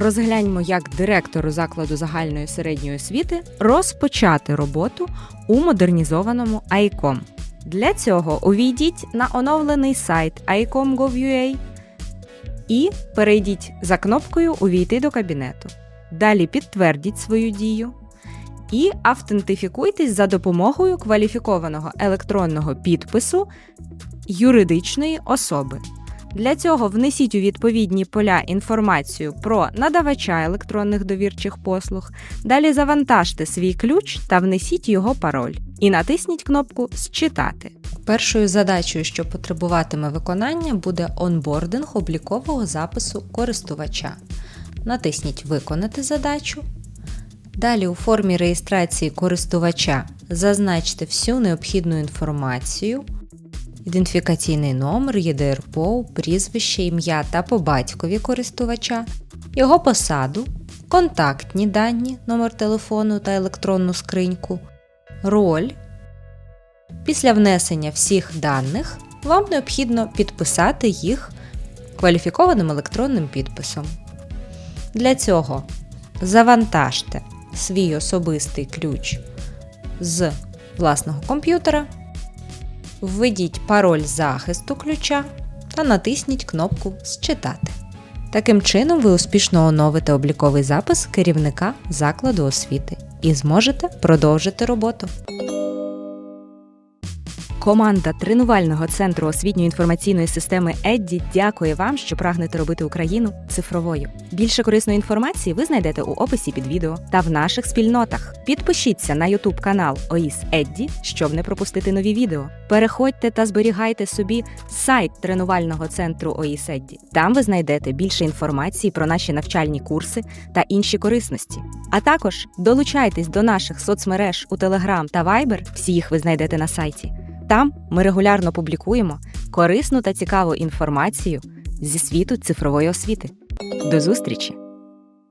розгляньмо, як директору закладу загальної середньої освіти розпочати роботу у модернізованому ICOM. Для цього увійдіть на оновлений сайт icom.gov.ua і перейдіть за кнопкою Увійти до кабінету. Далі підтвердіть свою дію і автентифікуйтесь за допомогою кваліфікованого електронного підпису юридичної особи. Для цього внесіть у відповідні поля інформацію про надавача електронних довірчих послуг, далі завантажте свій ключ та внесіть його пароль і натисніть кнопку Зчитати. Першою задачею, що потребуватиме виконання, буде онбординг облікового запису користувача. Натисніть Виконати задачу. Далі у формі реєстрації користувача зазначте всю необхідну інформацію, ідентифікаційний номер, ЄДРПО, прізвище, ім'я та по батькові користувача, його посаду, контактні дані, номер телефону та електронну скриньку, роль. Після внесення всіх даних вам необхідно підписати їх кваліфікованим електронним підписом. Для цього завантажте свій особистий ключ з власного комп'ютера, введіть пароль захисту ключа та натисніть кнопку Считати. Таким чином, ви успішно оновите обліковий запис керівника закладу освіти і зможете продовжити роботу. Команда тренувального центру освітньої інформаційної системи Едді дякує вам, що прагнете робити Україну цифровою. Більше корисної інформації ви знайдете у описі під відео та в наших спільнотах. Підпишіться на YouTube канал ОІС Едді, щоб не пропустити нові відео. Переходьте та зберігайте собі сайт тренувального центру ОІС Едді. Там ви знайдете більше інформації про наші навчальні курси та інші корисності. А також долучайтесь до наших соцмереж у Telegram та Viber, всі їх ви знайдете на сайті. Там ми регулярно публікуємо корисну та цікаву інформацію зі світу цифрової освіти. До зустрічі!